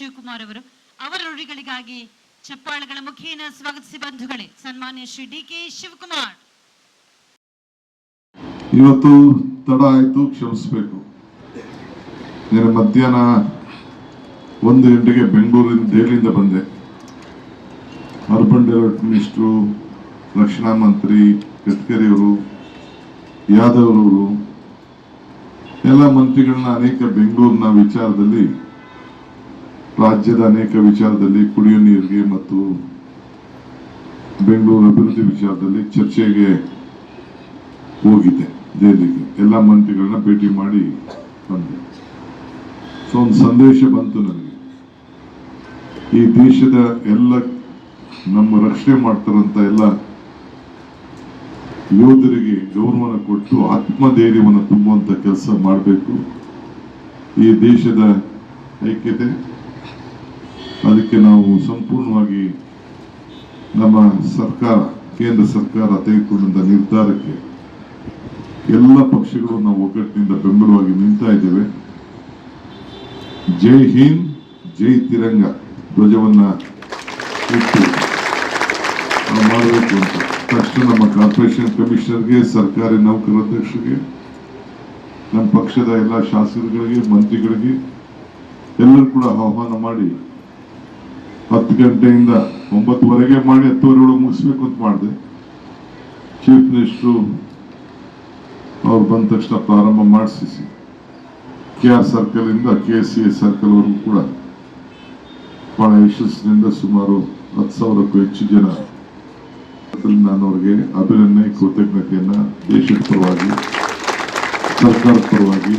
ಶಿವಕುಮಾರ್ ಅವರು, ಅವರ ನುಡಿಗಳಿಗಾಗಿ ಚಪ್ಪಾಳೆಗಳ ಮುಖೇನ ಸ್ವಾಗತಿಸಿ ಬಂಧುಗಳೇ, ಸನ್ಮಾನ್ಯ ಶ್ರೀ ಡಿ ಕೆ ಶಿವಕುಮಾರ್. ಇವತ್ತು ತಡ ಆಯಿತು, ಕ್ಷಮಿಸ್ಬೇಕು. ನಾನು ಮಧ್ಯಾಹ್ನ ಒಂದು ಗಂಟೆಗೆ ಬೆಂಗಳೂರಿನ ದೆಹಲಿಯಿಂದ ಬಂದೆ. ಅರ್ಬನ್ ಡೆವಲಪ್ಮೆಂಟ್ ಮಿನಿಸ್ಟ್ರು ರಕ್ಷಣಾ ಮಂತ್ರಿ ಗಡ್ಕರಿ ಅವರು ಯಾದವ್ ಅವರು ಎಲ್ಲ ಮಂತ್ರಿಗಳನ್ನ ಅನೇಕ ಬೆಂಗಳೂರಿನ ವಿಚಾರದಲ್ಲಿ ರಾಜ್ಯದ ಅನೇಕ ವಿಚಾರದಲ್ಲಿ ಕುಡಿಯುವ ನೀರಿಗೆ ಮತ್ತು ಬೆಂಗಳೂರು ಅಭಿವೃದ್ಧಿ ವಿಚಾರದಲ್ಲಿ ಚರ್ಚೆಗೆ ಹೋಗಿದ್ದೆ ದೆಹಲಿಗೆ ಎಲ್ಲ ಮಂತ್ರಿಗಳನ್ನ ಭೇಟಿ ಮಾಡಿ ಬಂದೆ. ಸೊ ಒಂದು ಸಂದೇಶ ಬಂತು ನನಗೆ. ಈ ದೇಶದ ಎಲ್ಲ ನಮ್ಮ ರಕ್ಷಣೆ ಮಾಡ್ತಾರಂತ ಎಲ್ಲ ಯೋಧರಿಗೆ ಗೌರವನ ಕೊಟ್ಟು ಆತ್ಮಧೈರ್ಯವನ್ನು ತುಂಬುವಂತ ಕೆಲಸ ಮಾಡಬೇಕು. ಈ ದೇಶದ ಐಕ್ಯತೆ ಅದಕ್ಕೆ ನಾವು ಸಂಪೂರ್ಣವಾಗಿ ನಮ್ಮ ಸರ್ಕಾರ, ಕೇಂದ್ರ ಸರ್ಕಾರ ತೆಗೆದುಕೊಂಡಂತ ನಿರ್ಧಾರಕ್ಕೆ ಎಲ್ಲ ಪಕ್ಷಗಳು ನಾವು ಒಗ್ಗಟ್ಟಿನಿಂದ ಬೆಂಬಲವಾಗಿ ನಿಂತಾ ಇದ್ದೇವೆ. ಜೈ ಹಿಂದ್, ಜೈ ತಿರಂಗ ಧ್ವಜವನ್ನ ಇಟ್ಟು ಮಾಡಬೇಕು ಅಂತ. ತಕ್ಷಣ ನಮ್ಮ ಕಾರ್ಪೊರೇಷನ್ ಕಮಿಷನರ್ಗೆ, ಸರ್ಕಾರಿ ನೌಕರ ಅಧ್ಯಕ್ಷರಿಗೆ, ನಮ್ಮ ಪಕ್ಷದ ಎಲ್ಲ ಶಾಸಕರುಗಳಿಗೆ, ಮಂತ್ರಿಗಳಿಗೆ ಎಲ್ಲರೂ ಕೂಡ ಆಹ್ವಾನ ಮಾಡಿ ಹತ್ತು ಗಂಟೆಯಿಂದ ಒಂಬತ್ತುವರೆಗೆ ಮಾಡಿ ಹತ್ತುವರೆ ಒಳಗೆ ಮುಗಿಸ್ಬೇಕು ಅಂತ ಮಾಡಿದೆ. ಚೀಫ್ ಮಿನಿಸ್ಟ್ರು ಅವ್ರು ಬಂದ ತಕ್ಷಣ ಪ್ರಾರಂಭ ಮಾಡಿಸಿ ಕೆ ಆರ್ ಸರ್ಕಲ್ ಇಂದ ಕೆ ಎಸ್ ಸಿ ಸರ್ಕಲ್ ವರೆಗೂ ಕೂಡ ಬಹಳ ಯಶಸ್ಸಿನಿಂದ ಸುಮಾರು ಹತ್ತು ಸಾವಿರಕ್ಕೂ ಹೆಚ್ಚು ಜನ ನಾನು ಅವ್ರಿಗೆ ಅಭಿನಂದನೆ, ಕೃತಜ್ಞತೆಯನ್ನು ದೇಶದ ಪರವಾಗಿ, ಸರ್ಕಾರದ ಪರವಾಗಿ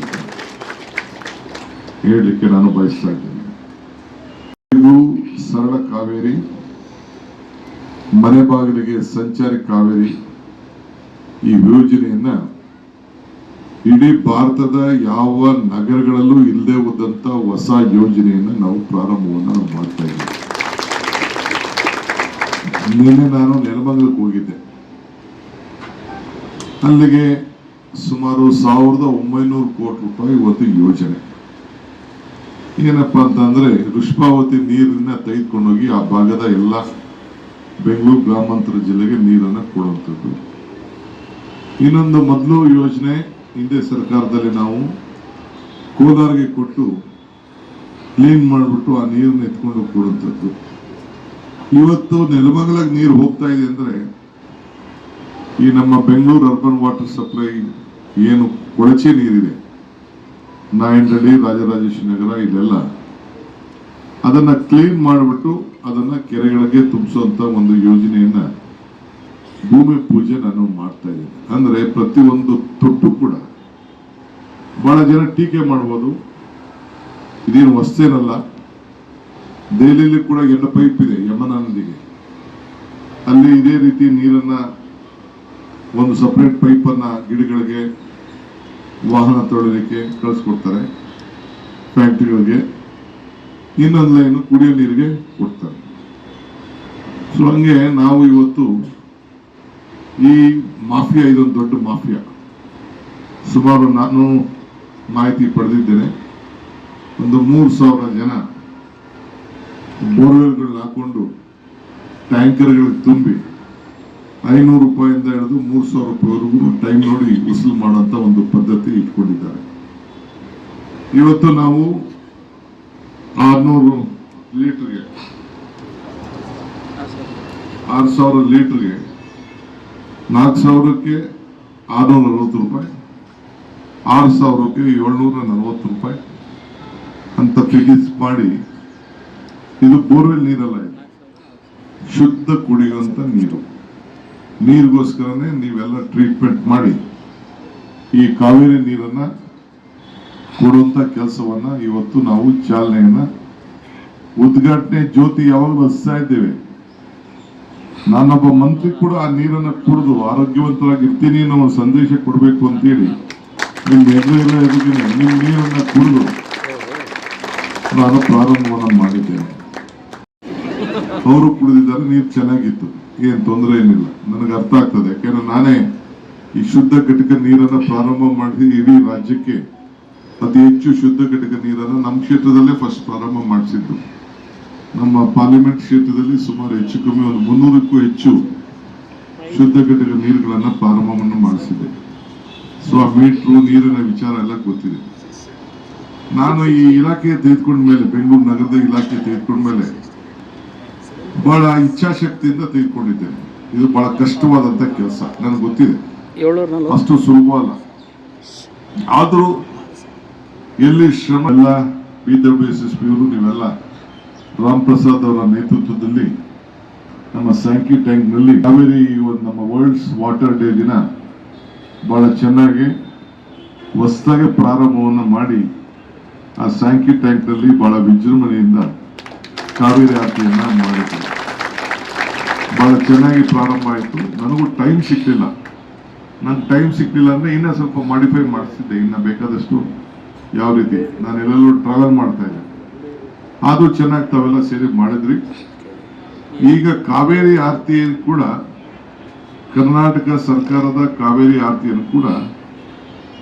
ಹೇಳಲಿಕ್ಕೆ ನಾನು ಬಯಸ್ತಾ ಇದ್ದೇನೆ. ಇದು ಸರಳ ಕಾವೇರಿ, ಮನೆ ಬಾಗಿಲಿಗೆ ಸಂಚಾರಿ ಕಾವೇರಿ ಈ ಯೋಜನೆಯನ್ನ ಇಡೀ ಭಾರತದ ಯಾವ ನಗರಗಳಲ್ಲೂ ಇಲ್ಲದೆ ಹೋದಂತ ಹೊಸ ಯೋಜನೆಯನ್ನ ನಾವು ಪ್ರಾರಂಭವನ್ನು ನಾವು ಮಾಡ್ತಾ ಇದ್ದೀವಿ. ನಿನ್ನೆ ನಾನು ನೆಲಮಂಗಲಕ್ಕೆ ಹೋಗಿದ್ದೆ. ಅಲ್ಲಿಗೆ ಸುಮಾರು ಸಾವಿರದ ಒಂಬೈನೂರು ಕೋಟಿ ರೂಪಾಯಿ ಒಂದು ಯೋಜನೆ. ಏನಪ್ಪಾ ಅಂತಂದ್ರೆ ಋಷ್ಪಾವತಿ ನೀರನ್ನ ತೆಗೆದುಕೊಂಡೋಗಿ ಆ ಭಾಗದ ಎಲ್ಲ ಬೆಂಗಳೂರು ಗ್ರಾಮಾಂತರ ಜಿಲ್ಲೆಗೆ ನೀರನ್ನ ಕೊಡುವಂಥದ್ದು. ಇನ್ನೊಂದು ಮೊದಲು ಯೋಜನೆ ಹಿಂದೆ ಸರ್ಕಾರದಲ್ಲಿ ನಾವು ಕೋಲಾರ್ಗೆ ಕೊಟ್ಟು ಕ್ಲೀನ್ ಮಾಡಿಬಿಟ್ಟು ಆ ನೀರನ್ನ ಎತ್ಕೊಂಡು ಕೊಡುವಂಥದ್ದು. ಇವತ್ತು ನೆಲಮಂಗಲಕ್ಕೆ ನೀರು ಹೋಗ್ತಾ ಇದೆ ಅಂದ್ರೆ ಈ ನಮ್ಮ ಬೆಂಗಳೂರು ಅರ್ಬನ್ ವಾಟರ್ ಸಪ್ಲೈ ಏನು ಕೊಳಚೆ ನೀರಿದೆ. ನಾಯಂಡಳ್ಳಿ ರಾಜರಾಜೇಶ್ವರಿ ನಗರ ಇಲ್ಲೆಲ್ಲ ಅದನ್ನ ಕ್ಲೀನ್ ಮಾಡಿಬಿಟ್ಟು ಅದನ್ನ ಕೆರೆಗಳಿಗೆ ತುಂಬಿಸುವಂತ ಒಂದು ಯೋಜನೆಯನ್ನ ಭೂಮಿ ಪೂಜೆ ನಾನು ಮಾಡ್ತಾ ಇದ್ದೀನಿ. ಅಂದ್ರೆ ಪ್ರತಿಯೊಂದು ತೊಟ್ಟು ಕೂಡ ಬಹಳ ಜನ ಟೀಕೆ ಮಾಡ್ಬೋದು. ಇದೇನು ವಸ್ತೇನಲ್ಲ ದೆಹಲಿಯಲ್ಲಿ ಕೂಡ ಎಲ್ಲ ಪೈಪ್ ಇದೆ, ಯಮುನಾ ನದಿಗೆ. ಅಲ್ಲಿ ಇದೇ ರೀತಿ ನೀರನ್ನ ಒಂದು ಸಪ್ರೇಟ್ ಪೈಪನ್ನು ಗಿಡಗಳಿಗೆ ವಾಹನ ತೊಳಿಲಿಕ್ಕೆ ಕಳಿಸ್ಕೊಡ್ತಾರೆ. ಫ್ಯಾಕ್ಟ್ರಿಗಳಿಗೆ ಇನ್ನೊಂದು ಲೈನ್ ಕುಡಿಯೋ ನೀರಿಗೆ ಕೊಡ್ತಾರೆ. ಸೊ ಹಂಗೆ ನಾವು ಇವತ್ತು ಈ ಮಾಫಿಯಾ ಇದೊಂದು ದೊಡ್ಡ ಮಾಫಿಯಾ. ಸುಮಾರು ನಾನು ಮಾಹಿತಿ ಪಡೆದಿದ್ದೇನೆ. ಒಂದು ಮೂರು ಸಾವಿರ ಜನ ಬೋರ್ವೆಲ್ಗಳನ್ನ ಹಾಕೊಂಡು ಟ್ಯಾಂಕರ್ಗಳಿಗೆ ತುಂಬಿ ಐನೂರು ರೂಪಾಯಿಂದ ಹಿಡಿದು ಮೂರು ಸಾವಿರ ರೂಪಾಯಿವರೆಗೂ ಟೈಮ್ ನೋಡಿ ವಸೂಲು ಮಾಡೋಂಥ ಒಂದು ಪದ್ಧತಿ ಇಟ್ಕೊಂಡಿದ್ದಾರೆ ಇವತ್ತು ನಾವು ಆರ್ನೂರು ಲೀಟ್ರಿಗೆ, ಆರು ಸಾವಿರ ಲೀಟರ್ಗೆ ನಾಲ್ಕು ಸಾವಿರಕ್ಕೆ ಆರುನೂರ ಅರವತ್ತು ರೂಪಾಯಿ, ಆರು ಸಾವಿರಕ್ಕೆ ಏಳ್ನೂರ ನಲವತ್ತು ರೂಪಾಯಿ ಅಂತ ಫಿಕ್ಸ್ ಮಾಡಿ, ಇದು ಬೋರ್ವೆಲ್ ನೀರಲ್ಲ ಶುದ್ಧ ಕುಡಿಯುವಂತ ನೀರು. ನೀರಿಗೋಸ್ಕರನೇ ನೀವೆಲ್ಲ ಟ್ರೀಟ್ಮೆಂಟ್ ಮಾಡಿ ಈ ಕಾವೇರಿ ನೀರನ್ನ ಕೊಡುವಂತ ಕೆಲಸವನ್ನ ಇವತ್ತು ನಾವು ಚಾಲನೆಯನ್ನ ಉದ್ಘಾಟನೆ ಜ್ಯೋತಿ ಯಾವಾಗ ಬಸ್ತಾ ಇದ್ದೇವೆ. ನಾನೊಬ್ಬ ಮಂತ್ರಿ ಕೂಡ ಆ ನೀರನ್ನ ಕುಡಿದು ಆರೋಗ್ಯವಂತರಾಗಿರ್ತೀನಿ ಅನ್ನೋ ಸಂದೇಶ ಕೊಡಬೇಕು ಅಂತೇಳಿ ನಿಮ್ ಎದುರೆಲ್ಲ ಎದುರಿನ ನಿಮ್ ನೀರನ್ನ ಕುಡಿದು ನಾನು ಪ್ರಾರಂಭವನ್ನ ಮಾಡಿದ್ದೇನೆ. ಅವರು ಕುಡಿದಿದ್ದಾರೆ, ನೀರು ಚೆನ್ನಾಗಿತ್ತು. ಏನ್ ತೊಂದರೆ ಏನಿಲ್ಲ. ನನಗೆ ಅರ್ಥ ಆಗ್ತದೆ. ಯಾಕೆಂದ್ರೆ ನಾನೇ ಈ ಶುದ್ಧ ಘಟಕ ನೀರನ್ನ ಪ್ರಾರಂಭ ಮಾಡಿ ಇಡೀ ರಾಜ್ಯಕ್ಕೆ. ಅತಿ ಹೆಚ್ಚು ಶುದ್ಧ ಘಟಕ ನೀರನ್ನು ನಮ್ಮ ಕ್ಷೇತ್ರದಲ್ಲೇ ಫಸ್ಟ್ ಪ್ರಾರಂಭ ಮಾಡಿಸಿದ್ದು. ನಮ್ಮ ಪಾರ್ಲಿಮೆಂಟ್ ಕ್ಷೇತ್ರದಲ್ಲಿ ಸುಮಾರು ಹೆಚ್ಚು ಕಮ್ಮಿ ಒಂದು ಮುನ್ನೂರಕ್ಕೂ ಹೆಚ್ಚು ಶುದ್ಧ ಘಟಕ ನೀರುಗಳನ್ನ ಪ್ರಾರಂಭವನ್ನು ಮಾಡಿಸಿದೆ. ಸೊ ಆ ಮೀಟ್ರು ನೀರಿನ ವಿಚಾರ ಎಲ್ಲ ಗೊತ್ತಿದೆ. ನಾನು ಈ ಇಲಾಖೆ ತೆಗೆದುಕೊಂಡ ಮೇಲೆ ಬೆಂಗಳೂರು ನಗರದ ಇಲಾಖೆ ತೆಗೆದುಕೊಂಡ ಮೇಲೆ ಬಹಳ ಇಚ್ಛಾಶಕ್ತಿಯಿಂದ ತೆಗೆದುಕೊಂಡಿದ್ದೇನೆ. ಇದು ಬಹಳ ಕಷ್ಟವಾದಂತ ಕೆಲಸ. ನನಗೆ ಗೊತ್ತಿದೆ. ಅಷ್ಟು ಸುಲಭ ಅಲ್ಲ ಆದ್ರೂ ಎಲ್ಲಿ ಶ್ರಮ ಎಲ್ಲ B W S S P ಅವರು, ನೀವೆಲ್ಲ ರಾಮ್ ಪ್ರಸಾದ್ ಅವರ ನೇತೃತ್ವದಲ್ಲಿ ನಮ್ಮ ಸ್ಯಾಂಕಿ ಟ್ಯಾಂಕ್ನಲ್ಲಿ ಕಾವೇರಿ ಒಂದು ನಮ್ಮ ವರ್ಲ್ಡ್ಸ್ ವಾಟರ್ ಡೇ ದಿನ ಬಹಳ ಚೆನ್ನಾಗಿ, ಹೊಸದಾಗಿ ಪ್ರಾರಂಭವನ್ನು ಮಾಡಿ ಆ ಸ್ಯಾಂಕಿ ಟ್ಯಾಂಕ್ನಲ್ಲಿ ಬಹಳ ವಿಜೃಂಭಣೆಯಿಂದ ಕಾವೇರಿ ಆರತಿಯನ್ನು ಮಾಡಿದ್ರು ಬಹಳ ಚೆನ್ನಾಗಿ ಪ್ರಾರಂಭ ಆಯಿತು. ನನಗೂ ಟೈಮ್ ಸಿಕ್ಕಿಲ್ಲ ನಂಗೆ ಟೈಮ್ ಸಿಕ್ಕಿಲ್ಲ ಅಂದ್ರೆ ಇನ್ನ ಸ್ವಲ್ಪ ಮಾಡಿಫೈ ಮಾಡಿಸಿದ್ದೆ. ಇನ್ನ ಬೇಕಾದಷ್ಟು ಯಾವ ರೀತಿ? ನಾನು ಎಲ್ಲೆಲ್ಲೂ ಟ್ರಾವೆಲ್ ಮಾಡ್ತಾ ಇದ್ದೆ. ಅದು ಚೆನ್ನಾಗಿ ತಾವೆಲ್ಲ ಸೇರಿ ಮಾಡಿದ್ರಿ. ಈಗ ಕಾವೇರಿ ಆರತಿಯನ್ನು ಕೂಡ ಕರ್ನಾಟಕ ಸರ್ಕಾರದ ಕಾವೇರಿ ಆರತಿಯನ್ನು ಕೂಡ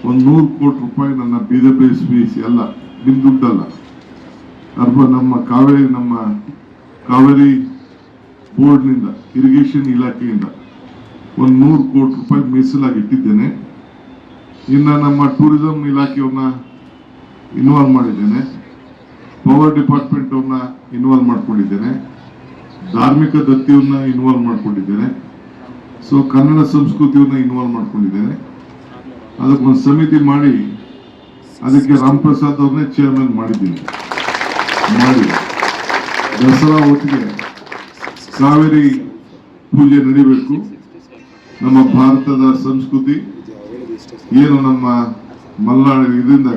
ಒಂದು ನೂರು ಕೋಟಿ ರೂಪಾಯಿ ನನ್ನ ಬಿ ಎಲ್ಲ ನಿಮ್ಮ ದುಡ್ಡಲ್ಲ. ಅರ್ಬ ನಮ್ಮ ಕಾವೇರಿ ನಮ್ಮ ಕಾವೇರಿ ಬೋರ್ಡ್ನಿಂದ, ಇರಿಗೇಷನ್ ಇಲಾಖೆಯಿಂದ ಒಂದು ನೂರು ಕೋಟಿ ರೂಪಾಯಿ ಮೀಸಲಾಗಿ ಇಟ್ಟಿದ್ದೇನೆ ಇನ್ನು ನಮ್ಮ ಟೂರಿಸಂ ಇಲಾಖೆಯವ್ರನ್ನ ಇನ್ವಾಲ್ವ್ ಮಾಡಿದ್ದೇನೆ. ಪವರ್ ಡಿಪಾರ್ಟ್ಮೆಂಟ್ ಅವ್ರನ್ನ ಇನ್ವಾಲ್ವ್ ಮಾಡ್ಕೊಂಡಿದ್ದೇನೆ. ಧಾರ್ಮಿಕ ದತ್ತಿಯನ್ನ ಇನ್ವಾಲ್ವ್ ಮಾಡ್ಕೊಂಡಿದ್ದೇನೆ. ಸೊ ಕನ್ನಡ ಸಂಸ್ಕೃತಿಯನ್ನ ಇನ್ವಾಲ್ವ್ ಮಾಡ್ಕೊಂಡಿದ್ದೇನೆ. ಅದಕ್ಕೊಂದು ಸಮಿತಿ ಮಾಡಿ ಅದಕ್ಕೆ ರಾಮ್ ಪ್ರಸಾದ್ ಅವ್ರನ್ನೇ ಚೇರ್ಮನ್ ಮಾಡಿದ್ದೀನಿ. ಮಾಡಿ. ದಸರಾ ಹೊತ್ತಿಗೆ ಕಾವೇರಿ ಪೂಜೆ ನಡಿಬೇಕು. ನಮ್ಮ ಭಾರತದ ಸಂಸ್ಕೃತಿ, ಏನು ನಮ್ಮ ಮಲೆನಾಡು ಇದರಿಂದ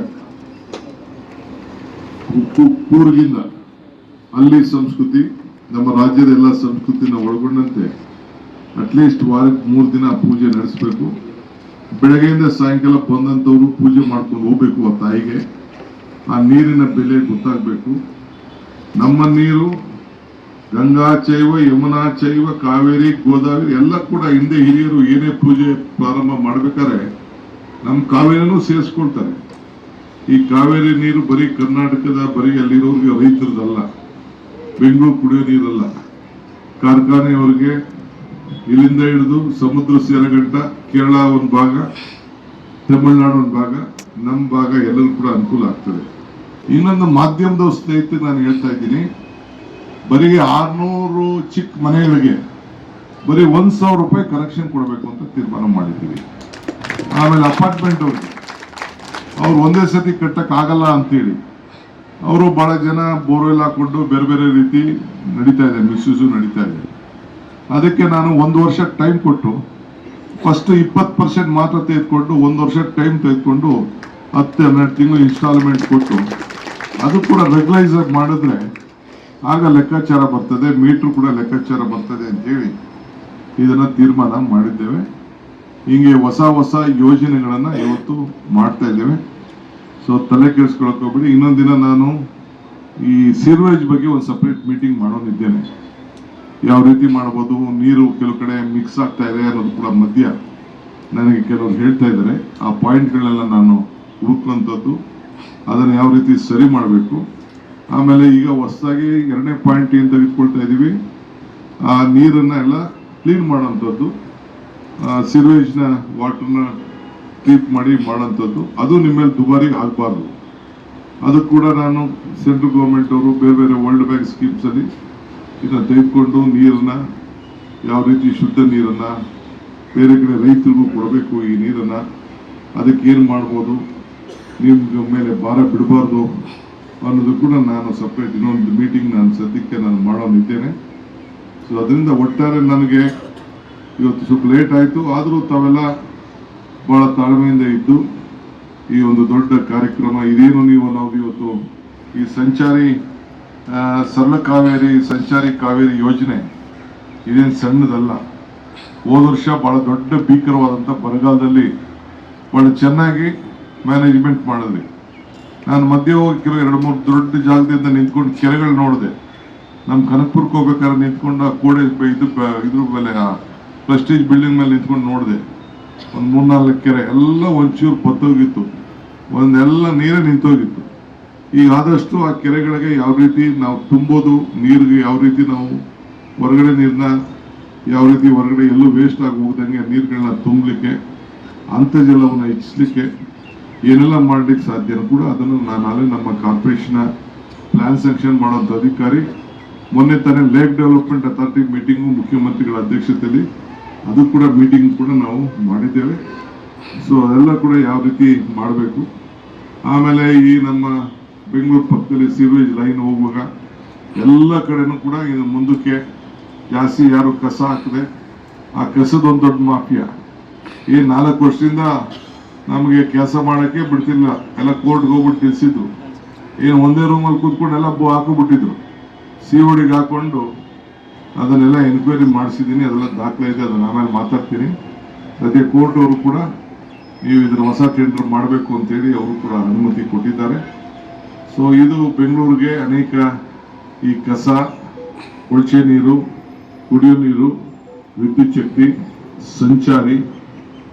ಕೂ- ಕೂರ್ಗಿಂದ ಅಲ್ಲಿ ಸಂಸ್ಕೃತಿ, ನಮ್ಮ ರಾಜ್ಯದ ಎಲ್ಲ ಸಂಸ್ಕೃತಿನ ಒಳಗೊಂಡಂತೆ ಅಟ್ಲೀಸ್ಟ್ ವಾರಕ್ಕೆ ಮೂರು ದಿನ ಪೂಜೆ ನಡೆಸಬೇಕು. ಬೆಳಗ್ಗೆಯಿಂದ ಸಾಯಂಕಾಲ ಬಂದಂಥವ್ರು ಪೂಜೆ ಮಾಡ್ಕೊಂಡು ಹೋಗ್ಬೇಕು ಆ ತಾಯಿಗೆ. ಆ ನೀರಿನ ಬೆಲೆ ಗೊತ್ತಾಗಬೇಕು. ನಮ್ಮ ನೀರು ಗಂಗಾ ಚೈವ, ಯಮುನಾ ಚೈವ, ಕಾವೇರಿ, ಗೋದಾವರಿ ಎಲ್ಲ ಕೂಡ ಹಿಂದೆ ಹಿರಿಯರು ಏನೇ ಪೂಜೆ ಪ್ರಾರಂಭ ಮಾಡ್ಬೇಕಾದ್ರೆ ನಮ್ಮ ಕಾವೇರಿನೂ ಸೇರಿಸ್ಕೊಳ್ತಾರೆ. ಈ ಕಾವೇರಿ ನೀರು ಬರೀ ಕರ್ನಾಟಕದ ಬರೀ ಅಲ್ಲಿರೋರಿಗೆ ರೈತರದಲ್ಲ, ಬೆಂಗಳೂರು ಕುಡಿಯೋ ನೀರಲ್ಲ. ಕಾರ್ಖಾನೆಯವರಿಗೆ ಇಲ್ಲಿಂದ ಹಿಡಿದು ಸಮುದ್ರ ಸೇರಗಂಟ, ಕೇರಳ ಒಂದು ಭಾಗ, ತಮಿಳುನಾಡು ಒಂದು ಭಾಗ ನಮ್ಮ ಭಾಗ ಎಲ್ಲರೂ ಕೂಡ ಅನುಕೂಲ ಆಗ್ತದೆ. ಇನ್ನೊಂದು ಮಾಧ್ಯಮದ ಸ್ನೇಹಿತರು ನಾನು ಹೇಳ್ತಾ ಇದ್ದೀನಿ. ಬರೀ ಆರ್ನೂರು ಚಿಕ್ಕ ಮನೆಗಳಿಗೆ ಬರೀ ಒಂದು ಸಾವಿರ ರೂಪಾಯಿ ಕನೆಕ್ಷನ್ ಕೊಡಬೇಕು ಅಂತ ತೀರ್ಮಾನ ಮಾಡಿದ್ದೀವಿ. ಆಮೇಲೆ ಅಪಾರ್ಟ್ಮೆಂಟ್ ಅವ್ರಿಗೆ ಅವ್ರು ಒಂದೇ ಸತಿ ಕಟ್ಟಕ್ ಆಗಲ್ಲ ಅಂತೇಳಿ. ಅವರು ಬಹಳ ಜನ ಬೋರ್ವೆಲ್ ಹಾಕೊಂಡು ಬೇರೆ ಬೇರೆ ರೀತಿ ನಡೀತಾ ಇದೆ ಮಿಸ್ಯೂಸು ನಡೀತಾ ಇದೆ. ಅದಕ್ಕೆ ನಾನು ಒಂದು ವರ್ಷ ಟೈಮ್ ಕೊಟ್ಟು ಫಸ್ಟ್ ಇಪ್ಪತ್ತು ಪರ್ಸೆಂಟ್ ಮಾತ್ರ ತೆಗೆದುಕೊಂಡು, ಒಂದು ವರ್ಷ ಟೈಮ್ ತೆಗೆದುಕೊಂಡು ಹತ್ತು, ಹನ್ನೆರಡು ತಿಂಗಳು ಇನ್ಸ್ಟಾಲ್ಮೆಂಟ್ ಕೊಟ್ಟು, ಅದು ಕೂಡ ರೆಗ್ಯುಲೈಸ್ ಆಗಿ ಮಾಡಿದ್ರೆ ಆಗ ಲೆಕ್ಕಾಚಾರ ಬರ್ತದೆ ಮೀಟ್ರ್ ಕೂಡ ಲೆಕ್ಕಾಚಾರ ಬರ್ತದೆ ಅಂತೇಳಿ ಇದನ್ನ ತೀರ್ಮಾನ ಮಾಡಿದ್ದೇವೆ. ಹಿಂಗೆ ಹೊಸ ಹೊಸ ಯೋಜನೆಗಳನ್ನು ಇವತ್ತು ಮಾಡ್ತಾ ಇದ್ದೇವೆ. ಸೊ ತಲೆ ಕೆಡಿಸ್ಕೊಳಕ್ ಹೋಗ್ಬಿಡಿ. ಇನ್ನೊಂದು ದಿನ ನಾನು ಈ ಸೀರ್ವೇಜ್ ಬಗ್ಗೆ ಒಂದು ಸಪ್ರೇಟ್ ಮೀಟಿಂಗ್ ಮಾಡೋನಿದ್ದೇನೆ ಯಾವ ರೀತಿ ಮಾಡ್ಬೋದು, ನೀರು ಕೆಲವು ಕಡೆ ಮಿಕ್ಸ್ ಆಗ್ತಾ ಇದೆ ಅನ್ನೋದು ಕೂಡ ಮಧ್ಯ ನನಗೆ ಕೆಲವರು ಹೇಳ್ತಾ ಇದ್ದಾರೆ. ಆ ಪಾಯಿಂಟ್ಗಳೆಲ್ಲ ನಾನು ಹುಡುಕುವಂಥದ್ದು, ಅದನ್ನು ಯಾವ ರೀತಿ ಸರಿ ಮಾಡಬೇಕು. ಆಮೇಲೆ ಈಗ ಹೊಸದಾಗಿ ಎರಡನೇ ಪಾಯಿಂಟ್ ಏನು ತೆಗೆದುಕೊಳ್ತಾ ಇದ್ದೀವಿ ಆ ನೀರನ್ನ ಎಲ್ಲ ಕ್ಲೀನ್ ಮಾಡೋಂಥದ್ದು ಸಿರ್ವೇಜ್ನ ವಾಟರ್ನ ಟ್ರೀಟ್ ಮಾಡಿ ಮಾಡೋಂಥದ್ದು. ಅದು ನಿಮ್ಮ ಮೇಲೆ ದುಬಾರಿ ಆಗಬಾರ್ದು. ಅದು ಕೂಡ ನಾನು ಸೆಂಟ್ರಲ್ ಗೌರ್ಮೆಂಟ್ ಅವರು ಬೇರೆ ಬೇರೆ ವರ್ಲ್ಡ್ ಬ್ಯಾಂಕ್ ಸ್ಕೀಮ್ಸ್ ಅಲ್ಲಿ ಇದನ್ನ ತೆಗೆದುಕೊಂಡು ನೀರನ್ನ, ಯಾವ ರೀತಿ ಶುದ್ಧ ನೀರನ್ನ, ಬೇರೆ ಕಡೆ ರೈತರಿಗೂ ಕೊಡಬೇಕು ಈ ನೀರನ್ನ, ಅದಕ್ಕೆ ಏನು ಮಾಡ್ಬೋದು? ನಿಮ್ಮ ಮೇಲೆ ಭಾರ ಬಿಡಬಾರ್ದು ಅನ್ನೋದು ಕೂಡ ನಾನು ಸಪ್ರೇಟ್ ಇನ್ನೊಂದು ಮೀಟಿಂಗ್ ನಾನು ಸದ್ಯಕ್ಕೆ ನಾನು ಮಾಡೋನಿದ್ದೇನೆ ಸೊ ಅದರಿಂದ ಒಟ್ಟಾರೆ ನನಗೆ ಇವತ್ತು ಸ್ವಲ್ಪ ಲೇಟ್ ಆಯಿತು. ಆದರೂ ತಾವೆಲ್ಲ ಭಾಳ ತಾಳ್ಮೆಯಿಂದ ಇದ್ದು ಈ ಒಂದು ದೊಡ್ಡ ಕಾರ್ಯಕ್ರಮ, ಇದೇನು ನೀವು ನಾವು ಇವತ್ತು ಈ ಸಂಚಾರಿ ಸರಳ ಕಾವೇರಿ, ಸಂಚಾರಿ ಕಾವೇರಿ ಯೋಜನೆ ಇದೇನು ಸಣ್ಣದಲ್ಲ. ಹೋದ ವರ್ಷ ಭಾಳ ದೊಡ್ಡ ಭೀಕರವಾದಂಥ ಬರಗಾಲದಲ್ಲಿ ಭಾಳ ಚೆನ್ನಾಗಿ ಮ್ಯಾನೇಜ್ಮೆಂಟ್ ಮಾಡಿದ್ರಿ. ನಾನು ಮಧ್ಯೆ ಹೋಗಿ ಕೆಲವು ಎರಡು ಮೂರು ದೊಡ್ಡ ಜಾಗದಿಂದ ನಿಂತ್ಕೊಂಡು ಕೆರೆಗಳು ನೋಡಿದೆ. ನಮ್ಮ ಕನಕಪುರಕ್ಕೆ ಹೋಗ್ಬೇಕಾದ್ರೆ ನಿಂತ್ಕೊಂಡು ಆ ಕೋಡೆ ಇದು ಇದ್ರ ಮೇಲೆ ಪ್ರೆಸ್ಟೀಜ್ ಬಿಲ್ಡಿಂಗ್ ಮೇಲೆ ನಿಂತ್ಕೊಂಡು ನೋಡಿದೆ. ಒಂದು ಮೂರ್ನಾಲ್ಕು ಕೆರೆ, ಎಲ್ಲ ಒಂಚೂರು ಬತ್ತೋಗಿತ್ತು ಒಂದೆಲ್ಲ ನೀರೇ ನಿಂತೋಗಿತ್ತು. ಈಗ ಆದಷ್ಟು ಆ ಕೆರೆಗಳಿಗೆ ಯಾವ ರೀತಿ ನಾವು ತುಂಬೋದು, ನೀರಿಗೆ ಯಾವ ರೀತಿ ನಾವು ಹೊರಗಡೆ ನೀರನ್ನ ಯಾವ ರೀತಿ ಹೊರಗಡೆ ಎಲ್ಲೂ ವೇಸ್ಟ್ ಆಗಿ ಹೋಗ್ದಂಗೆ ನೀರುಗಳನ್ನ ತುಂಬಲಿಕ್ಕೆ, ಅಂತರ್ಜಲವನ್ನು ಹೆಚ್ಚಿಸಲಿಕ್ಕೆ ಏನೆಲ್ಲ ಮಾಡಲಿಕ್ಕೆ ಸಾಧ್ಯನೂ ಕೂಡ ಅದನ್ನು ನಾನು ನಾಳೆ ನಮ್ಮ ಕಾರ್ಪೊರೇಷನ್ನ ಪ್ಲಾನ್ ಸ್ಯಾಂಕ್ಷನ್ ಮಾಡೋಂಥ ಅಧಿಕಾರಿ, ಮೊನ್ನೆ ತಾನೇ ಲೇಕ್ ಡೆವಲಪ್ಮೆಂಟ್ ಅಥಾರಿಟಿ ಮೀಟಿಂಗು ಮುಖ್ಯಮಂತ್ರಿಗಳ ಅಧ್ಯಕ್ಷತೆಯಲ್ಲಿ ಅದು ಕೂಡ ಮೀಟಿಂಗ್ ಕೂಡ ನಾವು ಮಾಡಿದ್ದೇವೆ. ಸೊ ಅದೆಲ್ಲ ಕೂಡ ಯಾವ ರೀತಿ ಮಾಡಬೇಕು? ಆಮೇಲೆ ಈ ನಮ್ಮ ಬೆಂಗಳೂರು ಪಕ್ಕದಲ್ಲಿ ಸೀವೇಜ್ ಲೈನ್ ಹೋಗುವಾಗ ಎಲ್ಲ ಕಡೆನೂ ಕೂಡ ಇದು ಮುಂದಕ್ಕೆ ಜಾಸ್ತಿ ಯಾರು ಕಸ ಹಾಕಿದೆ, ಆ ಕಸದ ಒಂದು ದೊಡ್ಡ ಮಾಫಿಯಾ. ಈ ನಾಲ್ಕು ವರ್ಷದಿಂದ ನಮಗೆ ಕೆಲಸ ಮಾಡೋಕ್ಕೆ ಬಿಡ್ತಿಲ್ಲ. ಎಲ್ಲ ಕೋರ್ಟ್ಗೆ ಹೋಗ್ಬಿಟ್ಟು ತಿಳಿಸಿದ್ರು. ಏನು ಒಂದೇ ರೂಮಲ್ಲಿ ಕೂತ್ಕೊಂಡು ಎಲ್ಲ ಹಾಕಿಬಿಟ್ಟಿದ್ರು. ಸಿ ಒಡಿಗೆ ಹಾಕೊಂಡು ಅದನ್ನೆಲ್ಲ ಎನ್ಕ್ವೈರಿ ಮಾಡಿಸಿದ್ದೀನಿ, ಅದೆಲ್ಲ ದಾಖಲೆ ಇದೆ, ಅದನ್ನು ಆಮೇಲೆ ಮಾತಾಡ್ತೀನಿ. ಸದ್ಯ ಕೋರ್ಟ್ ಅವರು ಕೂಡ ನೀವು ಇದನ್ನು ಹೊಸ ಟೆಂಡರ್ ಮಾಡಬೇಕು ಅಂತೇಳಿ ಅವರು ಕೂಡ ಅನುಮತಿ ಕೊಟ್ಟಿದ್ದಾರೆ. ಸೊ ಇದು ಬೆಂಗಳೂರಿಗೆ ಅನೇಕ ಈ ಕಸ, ಕೊಳಚೆ ನೀರು, ಕುಡಿಯೋ ನೀರು, ವಿದ್ಯುತ್ ಶಕ್ತಿ, ಸಂಚಾರಿ,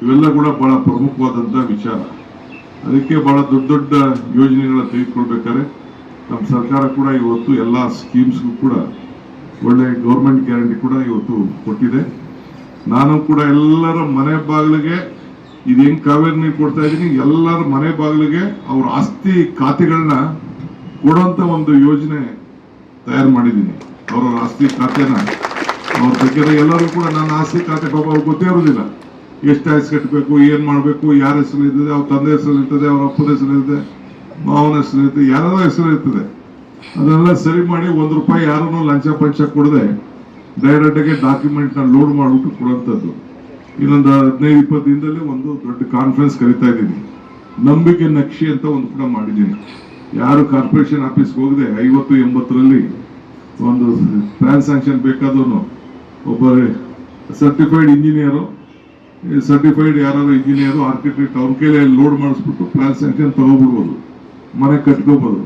ಇವೆಲ್ಲ ಕೂಡ ಬಹಳ ಪ್ರಮುಖವಾದಂಥ ವಿಚಾರ. ಅದಕ್ಕೆ ಬಹಳ ದೊಡ್ಡ ದೊಡ್ಡ ಯೋಜನೆಗಳ ತೆಗೆದುಕೊಳ್ಬೇಕಾದ್ರೆ, ನಮ್ಮ ಸರ್ಕಾರ ಕೂಡ ಇವತ್ತು ಎಲ್ಲ ಸ್ಕೀಮ್ಸ್ಗೂ ಕೂಡ ಒಳ್ಳೆ ಗೌರ್ಮೆಂಟ್ ಗ್ಯಾರಂಟಿ ಕೂಡ ಇವತ್ತು ಕೊಟ್ಟಿದೆ. ನಾನು ಕೂಡ ಎಲ್ಲರ ಮನೆ ಬಾಗಿಲಿಗೆ, ಇದು ಕಾವೇರಿ ನೀರು ಕೊಡ್ತಾ ಇದ್ದೀನಿ, ಎಲ್ಲರ ಮನೆ ಬಾಗಿಲಿಗೆ ಅವ್ರ ಆಸ್ತಿ ಖಾತೆಗಳನ್ನ ಕೊಡುವಂತ ಒಂದು ಯೋಜನೆ ತಯಾರು ಮಾಡಿದ್ದೀನಿ. ಅವರ ಆಸ್ತಿ ಖಾತೆನ, ಅವ್ರ ಬಗ್ಗೆ ಎಲ್ಲರೂ ಕೂಡ ನನ್ನ ಆಸ್ತಿ ಖಾತೆ ಪಾಪ ಅವ್ರಿಗೆ ಗೊತ್ತೇ ಇರೋದಿಲ್ಲ. ಎಷ್ಟು ಟ್ಯಾಕ್ಸ್ ಕಟ್ಟಬೇಕು ಏನ್ ಮಾಡಬೇಕು, ಯಾರ ಹೆಸರು ಇರ್ತದೆ ಅವ್ರ ತಂದೆ ಹೆಸರು ಇರ್ತದೆ ಅವ್ರ ಅಪ್ಪನ ಹೆಸರು ಇರ್ತದೆ ಮಾವನ ಹೆಸರು ಇರ್ತದೆ ಯಾರಾದ್ರೂ ಹೆಸರು ಇರ್ತದೆ ಅದನ್ನೆಲ್ಲ ಸರಿ ಮಾಡಿ ಒಂದು ರೂಪಾಯಿ ಯಾರನ್ನೂ ಲಂಚ ಪಂಚ ಕೊಡದೆ ಡೈರೆಕ್ಟಾಗಿ ಡಾಕ್ಯುಮೆಂಟ್ನ ಲೋಡ್ ಮಾಡ್ಬಿಟ್ಟು ಕೊಡುವಂಥದ್ದು ಇನ್ನೊಂದು ಹದಿನೈದು, ಇಪ್ಪತ್ತು ದಿನದಲ್ಲಿ ಒಂದು ದೊಡ್ಡ ಕಾನ್ಫರೆನ್ಸ್ ಕರಿತಾ ಇದ್ದೀನಿ. ನಂಬಿಕೆ, ನಕ್ಷೆ ಅಂತ ಒಂದು ಕೂಡ ಮಾಡಿದ್ದೀನಿ. ಯಾರು ಕಾರ್ಪೊರೇಷನ್ ಆಫೀಸ್ಗೆ ಹೋಗದೆ ಐವತ್ತು, ಎಂಬತ್ತರಲ್ಲಿ ಒಂದು ಟ್ರಾನ್ಸಾಕ್ಷನ್ ಬೇಕಾದವನು ಒಬ್ಬ ಸರ್ಟಿಫೈಡ್ ಇಂಜಿನಿಯರು ಸರ್ಟಿಫೈಡ್ ಯಾರಾದ್ರೂ ಇಂಜಿನಿಯರು ಆರ್ಕಿಟೆಕ್ಟ್ ಅವ್ರ ಕೈಲಿ ಲೋಡ್ ಮಾಡಿಸ್ಬಿಟ್ಟು ಟ್ರಾನ್ಸಾಕ್ಷನ್ ಸ್ಯಾಂಕ್ಷನ್ ತಗೋಬಿಡ್ಬೋದು. ಮನೆ ಕಟ್ಕೋಬೋದು.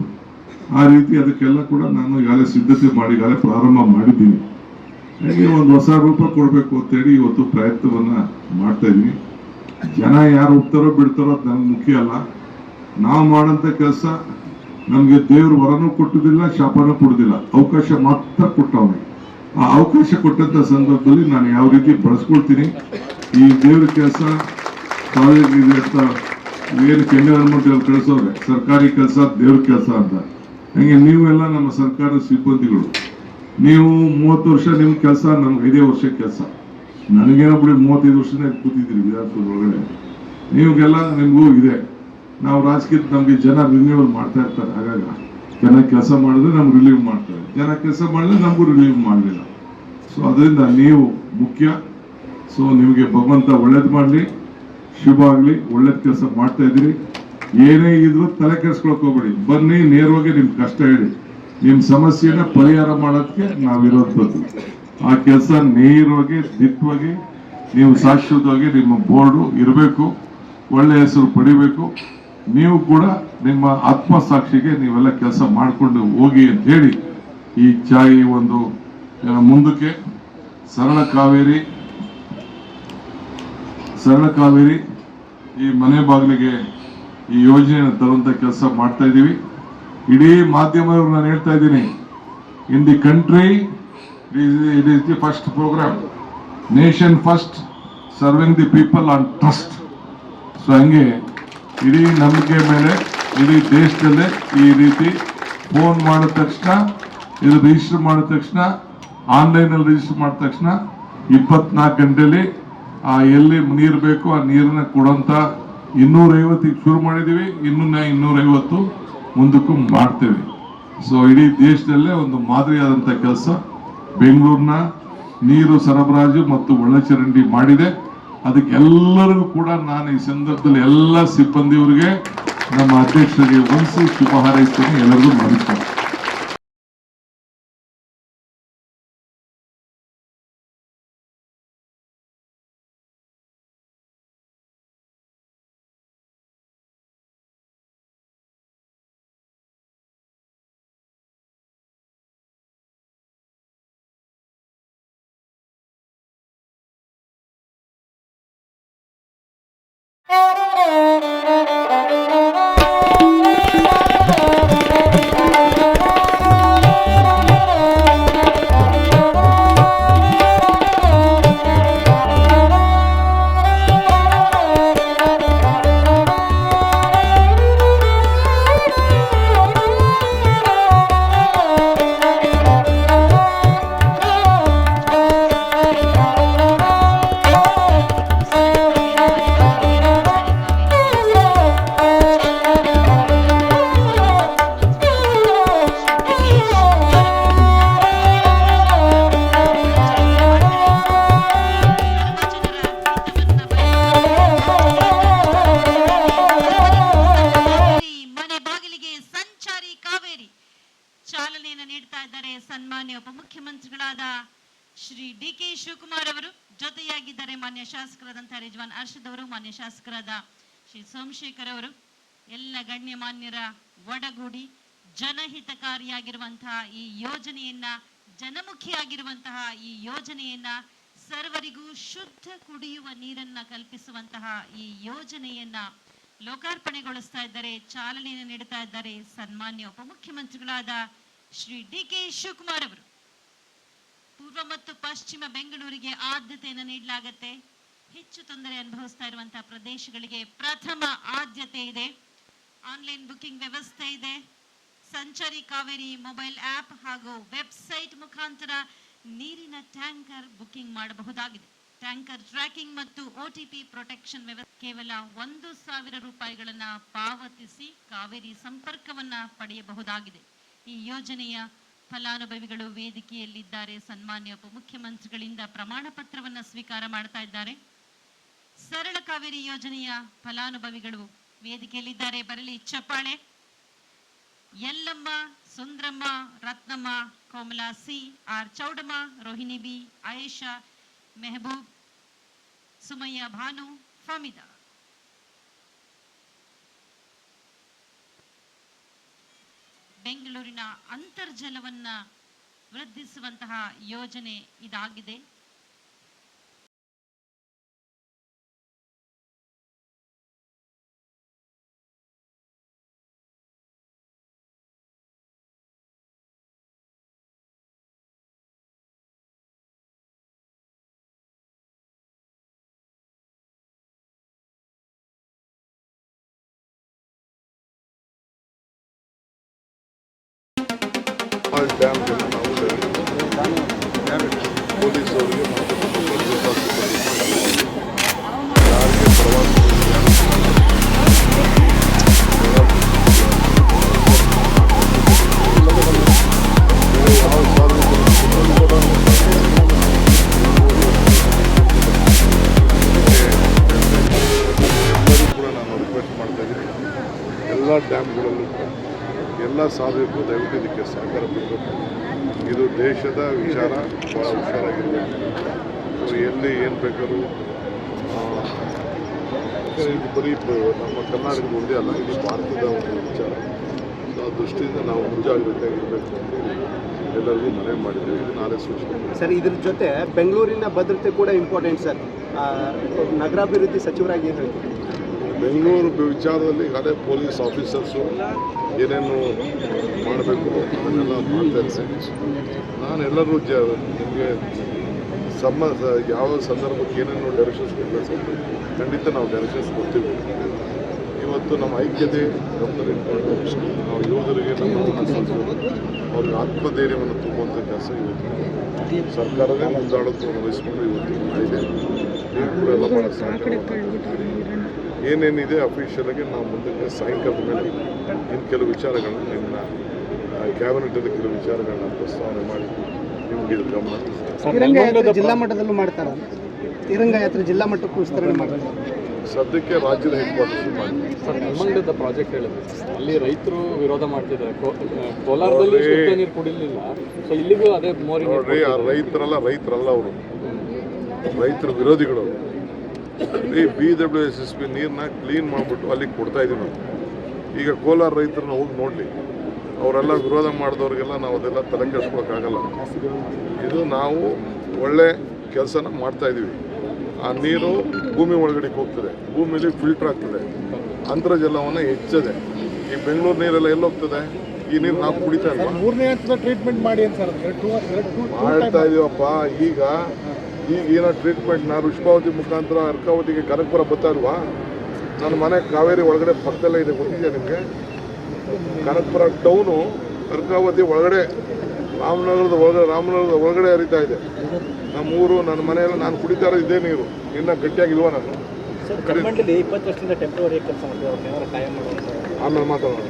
ಆ ರೀತಿ ಅದಕ್ಕೆಲ್ಲ ಕೂಡ ನಾನು ಈಗಾಗಲೇ ಸಿದ್ಧತೆ ಮಾಡಿ ಈಗಾಗಲೇ ಪ್ರಾರಂಭ ಮಾಡಿದ್ದೀನಿ. ಹಾಗೆ ಒಂದು ಹೊಸ ರೂಪ ಕೊಡಬೇಕು ಅಂತೇಳಿ ಇವತ್ತು ಪ್ರಯತ್ನವನ್ನ ಮಾಡ್ತಾ ಇದ್ದೀನಿ. ಜನ ಯಾರು ಹೋಗ್ತಾರೋ ಬಿಡ್ತಾರೋ ಅದು ನನಗೆ ಮುಖ್ಯ ಅಲ್ಲ. ನಾವು ಮಾಡೋಂಥ ಕೆಲಸ ನಮಗೆ ದೇವ್ರ ವರನೂ ಕೊಟ್ಟುದಿಲ್ಲ, ಶಾಪನೂ ಕೊಡುದಿಲ್ಲ. ಅವಕಾಶ ಮಾತ್ರ ಕೊಟ್ಟವನು. ಆ ಅವಕಾಶ ಕೊಟ್ಟಂತ ಸಂದರ್ಭದಲ್ಲಿ ನಾನು ಯಾವ ರೀತಿ ಬಳಸ್ಕೊಳ್ತೀನಿ? ಈ ದೇವ್ರ ಕೆಲಸ ಕಾಲೇಜಿಗೆ ಅಂತ ಏನು ಕೆಂಡ ಹನುಮಂತ ಸರ್ಕಾರಿ ಕೆಲಸ, ದೇವ್ರ ಕೆಲಸ ಅಂತ. ಹಂಗೆ ನೀವೆಲ್ಲ ನಮ್ಮ ಸರ್ಕಾರದ ಸಿಬ್ಬಂದಿಗಳು. ನೀವು ಮೂವತ್ತು ವರ್ಷ ನಿಮ್ ಕೆಲಸ, ನಮ್ಗೆ ಐದೇ ವರ್ಷ ಕೆಲಸ. ನನಗೇನೋ ಬಿಡಿ ಮೂವತ್ತೈದು ವರ್ಷನೇ ಕೂತಿದ್ದೀರಿ ವಿಧಾನಸೌಧ ಒಳಗಡೆ ನೀವ್ಗೆಲ್ಲ ನಿಮಗೂ ಇದೆ. ನಾವು ರಾಜಕೀಯದ ನಮಗೆ ಜನ ರಿನ್ಯೂವಲ್ ಮಾಡ್ತಾ ಇರ್ತಾರೆ. ಹಾಗಾಗ ಜನ ಕೆಲಸ ಮಾಡಿದ್ರೆ ನಮ್ಗೆ ರಿಲೀವ್ ಮಾಡ್ತಾರೆ. ಜನ ಕೆಲಸ ಮಾಡಿದ್ರೆ ನಮಗೂ ರಿಲೀವ್ ಮಾಡಲಿಲ್ಲ. ಸೊ ಅದರಿಂದ ನೀವು ಮುಖ್ಯ. ಸೊ ನಿಮಗೆ ಭಗವಂತ ಒಳ್ಳೇದು ಮಾಡಲಿ. ಶುಭ ಆಗಲಿ. ಒಳ್ಳೇದು ಕೆಲಸ ಮಾಡ್ತಾ ಇದ್ದೀರಿ. ಏನೇ ಇದ್ರು ತಲೆ ಕೆಡಿಸ್ಕೊಳಕ್ ಬನ್ನಿ, ನೇರವಾಗಿ ನಿಮ್ ಕಷ್ಟ ಹೇಳಿ. ನಿಮ್ ಸಮಸ್ಯೆನ ಪರಿಹಾರ ಮಾಡೋದಕ್ಕೆ ನಾವಿರೋದ್ ಆ ಕೆಲಸ ನೇರವಾಗಿ ದಿಟ್ಟವಾಗಿ ನೀವು ಶಾಶ್ವತವಾಗಿ ನಿಮ್ಮ ಬೋರ್ಡು ಇರಬೇಕು, ಒಳ್ಳೆ ಹೆಸರು ಪಡಿಬೇಕು. ನೀವು ಕೂಡ ನಿಮ್ಮ ಆತ್ಮಸಾಕ್ಷಿಗೆ ನೀವೆಲ್ಲ ಕೆಲಸ ಮಾಡಿಕೊಂಡು ಹೋಗಿ ಅಂತ ಹೇಳಿ ಈ ಚಾಯಿ ಒಂದು ಮುಂದಕ್ಕೆ. ಸರಳ ಕಾವೇರಿ ಸರಳ ಕಾವೇರಿ ಈ ಮನೆ ಬಾಗಿಲಿಗೆ ಈ ಯೋಜನೆಯನ್ನು ತರುವಂತ ಕೆಲಸ ಮಾಡ್ತಾ ಇದ್ದೀವಿ. ಇಡೀ ಮಾಧ್ಯಮದವ್ರು ನಾನು ಹೇಳ್ತಾ ಇದ್ದೀನಿ. In the country it first programme nation first serving the people on trust so ಹಂಗೆ ಇಡೀ ನಂಬಿಕೆ ಮೇಲೆ, ಇಡೀ ದೇಶದಲ್ಲೇ ಈ ರೀತಿ ಫೋನ್ ಮಾಡಿದ ತಕ್ಷಣ, ಇದು ರಿಜಿಸ್ಟರ್ ಮಾಡಿದ ತಕ್ಷಣ ಆನ್ಲೈನಲ್ಲಿ ರಿಜಿಸ್ಟರ್ ಮಾಡಿದ ತಕ್ಷಣ ಇಪ್ಪತ್ನಾಲ್ಕು ಗಂಟೆಯಲ್ಲಿ, ಆ ಎಲ್ಲಿ ನೀರು ಬೇಕು, ಆ ನೀರನ್ನ ಕೊಡೋಂತ ಇನ್ನೂರೈವತ್ತಿಗೆ ಶುರು ಮಾಡಿದೀವಿ ಇನ್ನು ಇನ್ನೂರೈವತ್ತು ಮುಂದಕ್ಕೂ ಮಾಡ್ತೇವೆ. ಸೊ ಇಡೀ ದೇಶದಲ್ಲೇ ಒಂದು ಮಾದರಿಯಾದಂಥ ಕೆಲಸ. ಬೆಂಗಳೂರಿನ ನೀರು ಸರಬರಾಜು ಮತ್ತು ಒಳಚರಂಡಿ ಮಾಡಿದೆ. ಅದಕ್ಕೆಲ್ಲರಿಗೂ ಕೂಡ ನಾನು ಈ ಸಂದರ್ಭದಲ್ಲಿ ಎಲ್ಲ ಸಿಬ್ಬಂದಿಯವರಿಗೆ, ನಮ್ಮ ಅಧ್ಯಕ್ಷರಿಗೆ ವಂಶಿ ಶುಭ ಹಾರೈಸ್ತೇನೆ, ಎಲ್ಲರಿಗೂ ನಮಸ್ಕಾರ. ಜೊತೆಯಾಗಿದ್ದಾರೆ ಮಾನ್ಯ ಶಾಸಕರಾದಂಥ ರಿಜ್ವಾನ್ ಅರ್ಷದ್ ಅವರು, ಮಾನ್ಯ ಶಾಸಕರಾದ ಶ್ರೀ ಸೋಮಶೇಖರ್ ಅವರು. ಎಲ್ಲ ಗಣ್ಯ ಮಾನ್ಯರ ಒಡಗೂಡಿ ಜನಹಿತಕಾರಿಯಾಗಿರುವಂತಹ ಈ ಯೋಜನೆಯನ್ನ, ಜನಮುಖಿಯಾಗಿರುವಂತಹ ಈ ಯೋಜನೆಯನ್ನ ಸರ್ವರಿಗೂ ಶುದ್ಧ ಕುಡಿಯುವ ನೀರನ್ನ ಕಲ್ಪಿಸುವಂತಹ ಈ ಯೋಜನೆಯನ್ನ ಲೋಕಾರ್ಪಣೆಗೊಳಿಸ್ತಾ ಇದ್ದಾರೆ ಚಾಲನೆಯನ್ನು ನೀಡುತ್ತಾ ಇದ್ದಾರೆ ಸನ್ಮಾನ್ಯ ಉಪಮುಖ್ಯಮಂತ್ರಿಗಳಾದ ಶ್ರೀ ಡಿ ಕೆ ಶಿವಕುಮಾರ್ ಅವರು. ಪೂರ್ವ ಮತ್ತು ಪಶ್ಚಿಮ ಬೆಂಗಳೂರಿಗೆ ಆದ್ಯತೆಯನ್ನು ನೀಡಲಾಗತ್ತೆ. ಹೆಚ್ಚು ತೊಂದರೆ ಅನುಭವಿಸ್ತಾ ಇರುವಂತಹ ಪ್ರದೇಶಗಳಿಗೆ ಪ್ರಥಮ ಆದ್ಯತೆ ಇದೆ. ಆನ್ಲೈನ್ ಬುಕಿಂಗ್ ವ್ಯವಸ್ಥೆ ಇದೆ. ಸಂಚಾರಿ ಕಾವೇರಿ ಮೊಬೈಲ್ ಆಪ್ ಹಾಗೂ ವೆಬ್ಸೈಟ್ ಮುಖಾಂತರ ನೀರಿನ ಟ್ಯಾಂಕರ್ ಬುಕಿಂಗ್ ಮಾಡಬಹುದಾಗಿದೆ. ಟ್ಯಾಂಕರ್ ಟ್ರ್ಯಾಕಿಂಗ್ ಮತ್ತು ಒಟಿಪಿ ಪ್ರೊಟೆಕ್ಷನ್ ವ್ಯವಸ್ಥೆ ಕೇವಲ ಒಂದು ಸಾವಿರ ರೂಪಾಯಿಗಳನ್ನು ಪಾವತಿಸಿ ಕಾವೇರಿ ಸಂಪರ್ಕವನ್ನ ಪಡೆಯಬಹುದಾಗಿದೆ. ಈ ಯೋಜನೆಯ ಫಲಾನುಭವಿಗಳು ವೇದಿಕೆಯಲ್ಲಿದ್ದಾರೆ. ಸನ್ಮಾನ್ಯ ಉಪಮುಖ್ಯಮಂತ್ರಿಗಳಿಂದ ಪ್ರಮಾಣ ಪತ್ರವನ್ನು ಸ್ವೀಕಾರ ಮಾಡ್ತಾ ಇದ್ದಾರೆ. ಸರಳ ಕಾವೇರಿ ಯೋಜನೆಯ ಫಲಾನುಭವಿಗಳು ವೇದಿಕೆಯಲ್ಲಿದ್ದಾರೆ. ಬರಲಿ, ಚಪ್ಪಾಳೆ. Yellamma Sundramma, Ratnamma, Komala C, R Chowdamma, Rohini B, Ayesha Mehboob, Sumayya Bhanu, Famida. ಬೆಂಗಳೂರಿನ ಅಂತರ್ಜಲವನ್ನ ವೃದ್ಧಿಸುವಂತಹ ಯೋಜನೆ ಇದಾಗಿದೆ. ಎಲ್ಲ ಸಾಧಕರು ದಯವಿಟ್ಟು ಇದಕ್ಕೆ ಸಹಕಾರ ಕೊಡಬೇಕು. ಇದು ದೇಶದ ವಿಚಾರ ಭಾಳ ಹುಷಾರಾಗಿರಬೇಕು ಸೊ ಎಲ್ಲಿ ಏನು ಬೇಕಾದ್ರೂ ಇದು ಬರೀ ನಮ್ಮ ಕರ್ನಾಟಕದ ಒಂದೇ ಅಲ್ಲ ಇದು ಭಾರತದ ಒಂದು ವಿಚಾರ. ಸೊ ಆ ದೃಷ್ಟಿಯಿಂದ ನಾವು ಮುಂಜಾಗ್ರತೆಯಾಗಿರಬೇಕು ಅಂತ ಎಲ್ಲರಿಗೂ ಮನವಿ ಮಾಡಿದ್ದೀವಿ. ಇದು ನಾಳೆ ಸೂಚನೆ. ಸರ್ ಇದ್ರ ಜೊತೆ ಬೆಂಗಳೂರಿನ ಭದ್ರತೆ ಕೂಡ ಇಂಪಾರ್ಟೆಂಟ್ ಸರ್. ನಗರಾಭಿವೃದ್ಧಿ ಸಚಿವರಾಗಿ ಏನು ಹೇಳ್ತೀವಿ ಬೆಂಗಳೂರು ವಿಚಾರದಲ್ಲಿ ಈಗಾಗಲೇ ಪೊಲೀಸ್ ಆಫೀಸರ್ಸು ಏನೇನು ಮಾಡಬೇಕು ಅದನ್ನೆಲ್ಲ ಮಾಡ್ತಾ ಇರ್ತೀನಿ ನಾನು ಎಲ್ಲರೂ ಜ ನಿಮಗೆ ಸಮ ಯಾವ ಸಂದರ್ಭಕ್ಕೆ ಏನೇನು ಡೈರೆಕ್ಷನ್ಸ್ ಕೊಡಬೇಕು ಖಂಡಿತ ನಾವು ಡೈರೆಕ್ಷನ್ಸ್ ಕೊಡ್ತೀವಿ. ಇವತ್ತು ನಮ್ಮ ಐಕ್ಯತೆ ಗಮನದಲ್ಲಿಟ್ಕೊಂಡು ನಾವು ಯೋಧರಿಗೆ ನಮ್ಮ ಅವ್ರಿಗೆ ಆತ್ಮಧೈರ್ಯವನ್ನು ತುಂಬುವಂಥ ಕೆಲಸ ಇವತ್ತು. ಸರ್ಕಾರವೇ ಮುಂದಾಳತ್ವವನ್ನು ವಹಿಸ್ಕೊಂಡು ಇವತ್ತು ಮಾಡಿದೆ. ನೀವು ಕೂಡ ಎಲ್ಲ ಸಹಕಾರ ಏನೇನಿದೆ ಅಫಿಷಿಯಲ್ ಆಗಿ ನಾವು ಮುಂದಕ್ಕೆ ಸಾಯಂಕಾಲದ ಮೇಲೆ ಇನ್ನು ಕೆಲವು ವಿಚಾರಗಳನ್ನ ನಿನ್ನ ಕ್ಯಾಬಿನೆಟಲ್ಲಿ ಕೆಲವು ವಿಚಾರಗಳನ್ನ ಪ್ರಸ್ತಾವನೆ ಮಾಡಿ ನಿಮಗೆ ಇದು ಗಮನ ಜಿಲ್ಲಾ ಮಟ್ಟದಲ್ಲೂ ಮಾಡ್ತಾರೆ? ತಿರಂಗ ಯಾತ್ರೆ ಜಿಲ್ಲಾ ಮಟ್ಟಕ್ಕೂ ವಿಸ್ತರಣೆ ಮಾಡ್ತಾರೆ? ಸದ್ಯಕ್ಕೆ ರಾಜ್ಯದ ಹೆಡ್ ಕ್ವಾರ್ಟರ್ಸ್ ಮಾಡಿ. ಸರ್ ನೆಲಮಂಗಲದ ಪ್ರಾಜೆಕ್ಟ್ ಹೇಳಿದ್ರು. ಅಲ್ಲಿ ರೈತರು ವಿರೋಧ ಮಾಡ್ತಿದ್ದಾರೆ. ಕೋ- ಕೋಲಾರದಲ್ಲಿ ಶುದ್ಧ ನೀರು ಕುಡಿಲಿಲ್ಲ. ಸೊ ಇಲ್ಲಿಗೂ ಅದೇ ಮೋರಿ ನೋಡ್ರಿ ಆ ರೈತರಲ್ಲ ರೈತರಲ್ಲ ಅವರು. ರೈತರ ವಿರೋಧಿಗಳು ಅವರು. ಈ B W S S P ನೀರನ್ನ ಕ್ಲೀನ್ ಮಾಡಿಬಿಟ್ಟು ಅಲ್ಲಿಗೆ ಕೊಡ್ತಾ ಇದೀವಿ ನಾವು. ಈಗ ಕೋಲಾರ ರೈತರನ್ನ ಹೋಗಿ ನೋಡಲಿ. ಅವರೆಲ್ಲ ವಿರೋಧ ಮಾಡಿದವ್ರಿಗೆಲ್ಲ ನಾವು ಅದೆಲ್ಲ ತಲೆ ಕೆಡಿಸ್ಕೊಳಕ್ಕಾಗಲ್ಲ. ಇದು ನಾವು ಒಳ್ಳೆ ಕೆಲಸನ ಮಾಡ್ತಾ ಇದೀವಿ. ಆ ನೀರು ಭೂಮಿ ಒಳಗಡೆ ಹೋಗ್ತದೆ. ಭೂಮಿಲಿ ಫಿಲ್ಟರ್ ಆಗ್ತದೆ. ಅಂತರ್ಜಲವನ್ನು ಹೆಚ್ಚದೆ. ಈ ಬೆಂಗಳೂರು ನೀರೆಲ್ಲ ಎಲ್ಲೋಗ್ತದೆ? ಈ ನೀರು ನಾವು ಕುಡಿತಾ ಇಲ್ವಾ? ಮೂರನೇ ಹಂತದ ಟ್ರೀಟ್ಮೆಂಟ್ ಮಾಡಿ ಅಂತ ಮಾಡ್ತಾ ಇದೀವಪ್ಪ. ಈಗ ಈಗ ಏನೋ ನಾನು ಋಷಭಾವತಿ ಮುಖಾಂತರ ಅರ್ಕಾವತಿಗೆ ಕನಕಪುರ ಬರ್ತಾ ಇಲ್ವಾ? ನನ್ನ ಮನೆ ಕಾವೇರಿ ಒಳಗಡೆ ಪಕ್ಕದಲ್ಲೇ ಇದೆ ಗೊತ್ತಿದೆ ನಿಮಗೆ? ಕನಕಪುರ ಟೌನು ಅರ್ಕಾವತಿ ಒಳಗಡೆ ರಾಮನಗರದ ಒಳಗಡೆ ರಾಮನಗರದ ಒಳಗಡೆ ಹರಿತಾ ಇದೆ. ನಮ್ಮ ಊರು ನನ್ನ ಮನೆಯಲ್ಲಿ ನಾನು ಕುಡಿತಾ ಇರೋದು ಇದೇ ನೀರು. ಇನ್ನ ಗಟ್ಟಿಯಾಗಿಲ್ವಾ ನಾನು? ಇಪ್ಪತ್ತು ವರ್ಷದಿಂದ ಟೆಂಪ್ರವರಿ ಕೆಲಸ ಆಮೇಲೆ ಮಾತಾಡೋಣ.